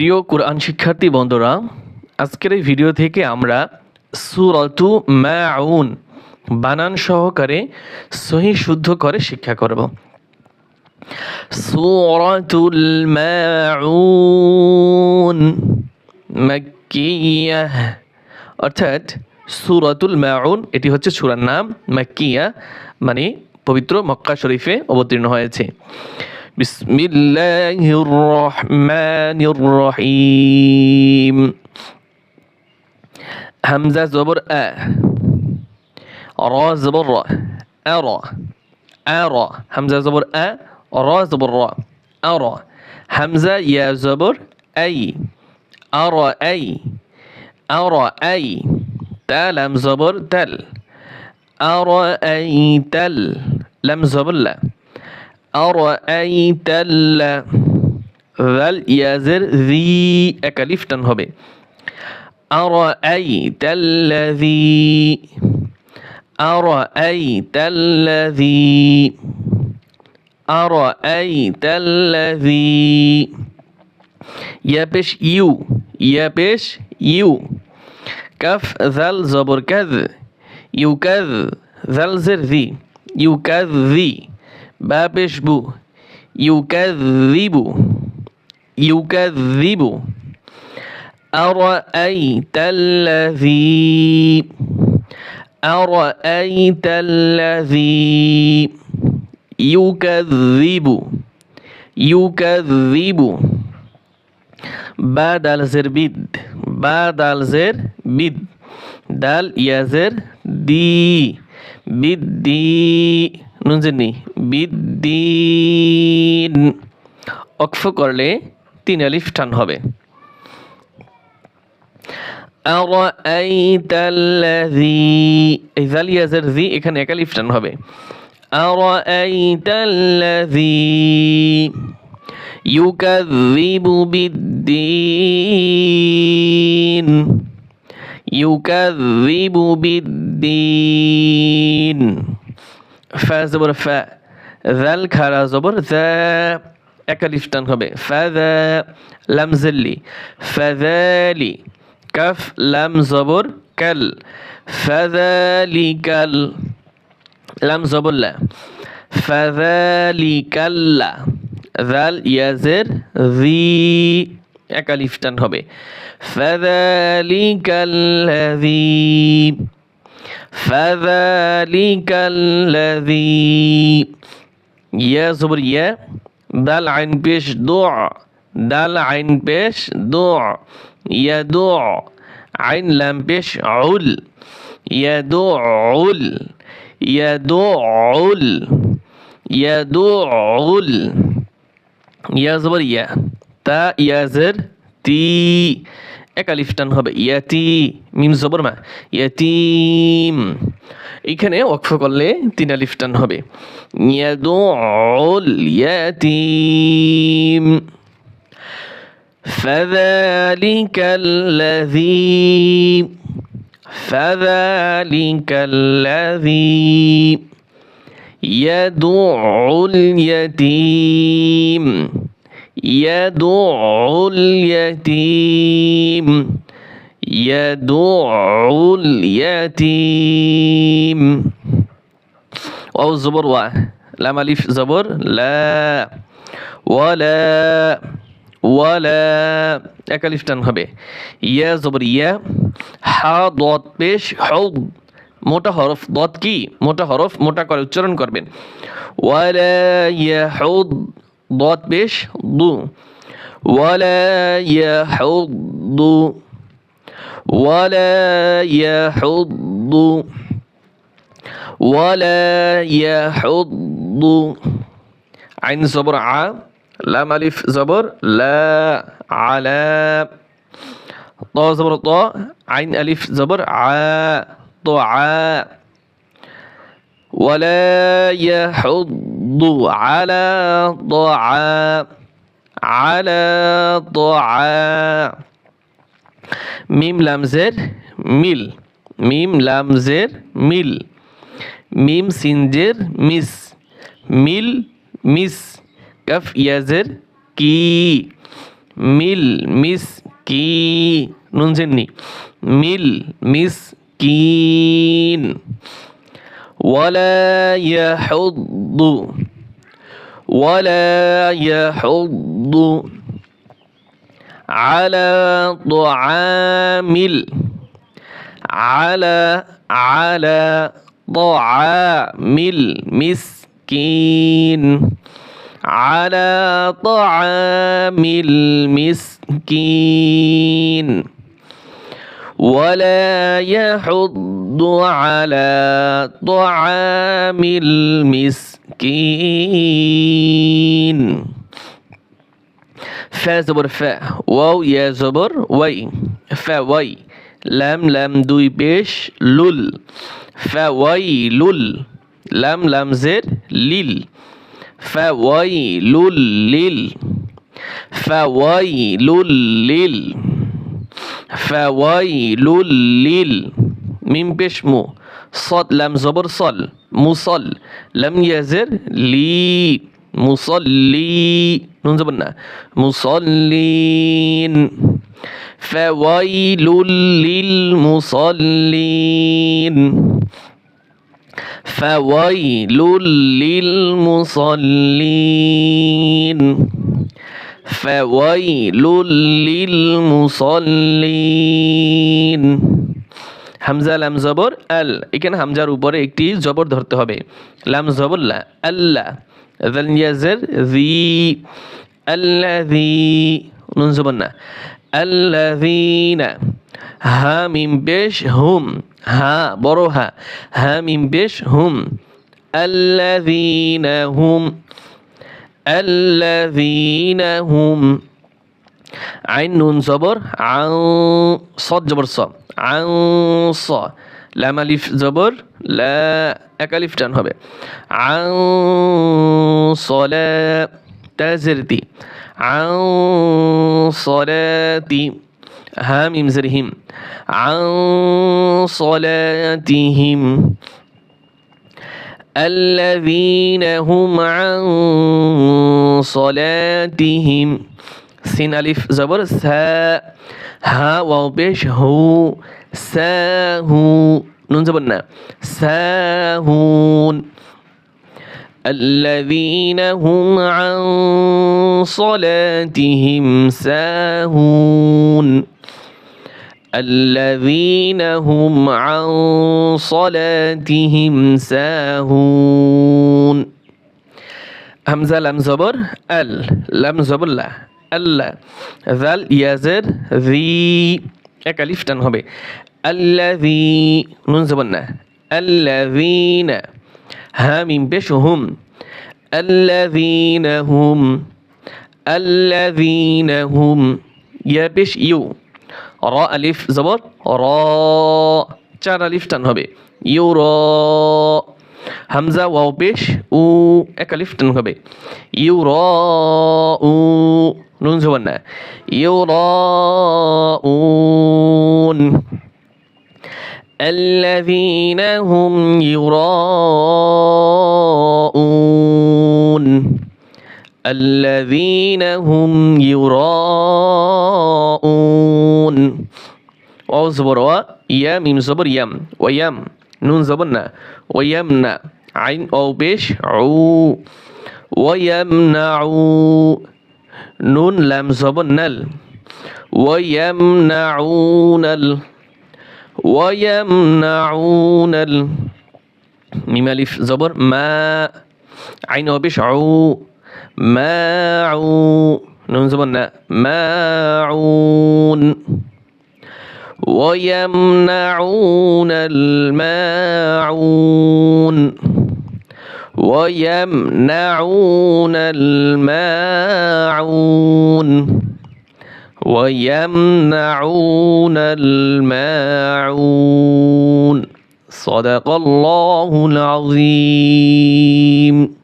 প্রিয় কোরআন শিক্ষার্থী বন্ধুরা, আজকের এই ভিডিও থেকে আমরা সুরতু মাউন বানান সহকারে সহি শুদ্ধ করে শিক্ষা করব। সুরতুল মাউন মাক্কিয়া, অর্থাৎ সুরাতুল মাউন, এটি হচ্ছে সুরার নাম মাক্কিয়া মানে পবিত্র মক্কা শরীফে অবতীর্ণ হয়েছে। بسم الله الرحمن الرحيم. همزة زبر أ. را زبر را. أرى أرى همزة زبر أ. را زبر را. أرى همزة يا زبر أي. أرى أي. أرى أي. تال هم زبر تل. أرى أي تل. لم زبر لا. أرأيت ذي الذي أرأيت الذي أرأيت الذي يا بش يو يا بش يو. كف ذل زبر كذ. يكذ ذل زر ذي. يكذي باب بو يكذب. يكذب. أرأيت الذي أرأيت الذي يكذب. يكذب. بعد الزر بيد. بعد الزر بيد. دال يزر دي. بيد دي. নুনজেনি বিদ্দিন অক্ষ করলে তিন আলিফ টান হবে। এখানে এক আলিফ টান হবে। ইউকাজিবু বিদ্দিন ইউকাজিবু বিদ্দিন। ফ্যা জবর ফ্যা জ্যাল খারা জবর জ্যা একালিফ টান হবে ফ্যা লামজেল্লি ফ্যালি কাফ, লাম জবর, কাল ফ্যালিকাল লাম জবর লা ফ্যালিকাল্লা জাল ইয়াজের, জি একালিফ টান হবে ফ্যালিকাল্লাযী فذلك الذي يا زبر يا. دال عين بيش دوع دال عين بيش دوع يدوع عين لام بيش عل. يدوع عل. يدوع عل. يدوع عل. يا زبر يا. تا يا زر تي. এক আলিফ টান হবে ইয়াতি মিম জবর মা ইয়াতিম এখানে ওয়াকফ করলে তিন আলিফ টান হবে ইয়াদুল ইয়াতিম فذلك الذي فذلك الذي يدعو اليتيم يدعو اليتيم يدعو اليتيم واو الزبر و لام الف زبر لا ولا ওয়ালা একালিফ টান হবে ইয়া জবর ইয়া হা দত পেশ হদ মোটা হরফ দত কি মোটা হরফ মোটা করে উচ্চারণ করবেন ওয়ালা ইয়া ضاد بيش؟ ضو. ولا يحض. ولا يحض. ولا يحض. عين زبر ع. لام ألف زبر. لا. على. ط زبر ط عين ألف زبر. ع. طعاء ولا يحض. على طعام على طعام মিম লামজের মিল মিম লামজের মিল মিম সিনজের মিস মিল মিস কাফ ইয়াজের কি মিল মিস কি নুন জেননি মিল মিস কিন ولا يحض ولا يحض على طعام على على طعام المسكين على طعام المسكين. ولا يحض على طعام المسكين. فا زبر فا واو يا زبر وي فا وي لام لام دوي بيش لول فا وي لول لام لام زر ليل فويل لل فويل لل فويل لل من بشمو صد لم زبر صل. مصل. لم يزر لي. مصلي. نون زبرنا مصلين. فويل للمصلين. فويل للمصلين. فويل للمصلين হামজা লাম জবর আল এখানে হামজার উপরে একটি জবর ধরতে হবে লাম জবর লা আল্লাহ জাল ইয়াজের জি আল্লাযী নুন জবর না আল্লাযীনা হা মিম পেশ হুম হা বড় হা হা মিম পেশ হুম الذين هم الذين هم عين نون زبر عن صاد جبر ص عن ص লাম আলিফ জবর লা এক আলিফ টান হবে আন সলা তাজরতি আন সলাতি ها ميم زرهم عن صلاتهم الذين هم عن صلاتهم. سين ألف زبر سا ها واو بيش هو ساهو نون زبرنا ساهون. الذين هم عن صلاتهم ساهون. الذين هم عن صلاتهم ساهون همزة لم زبر ال لم زبر لا আল্লাহ জাল ইয়াজের জি এক আলিফ টান হবে আল্লাযী নুন জবর না আল্লাযীনা হা মিম পেশ হুম আল্লাযীনা হুম আল্লাযীনা হুম ইয়া পেশ ইউ র আলিফ জবর র চার আলিফ টান হবে ইউ র হামজা ওয়াও পেশ উ এক আলিফ টান হবে ইউ র উ নুন জবান না ইউ র উন الذين هم يراءون الذين هم يراءون واو زبر و يا ميم زبر يم. ويم نون زبرنا. ويمنع عين أو بيش عو. ويمنعوا نون لام زبر نل. ويمنعون ال ويمنعون ال ميم ألف زبر ما. عين أو بيش عو. ماعون نون زبنا ماعون ويمنعون الماعون. ويمنعون الماعون. ويمنعون الماعون. صدق الله العظيم.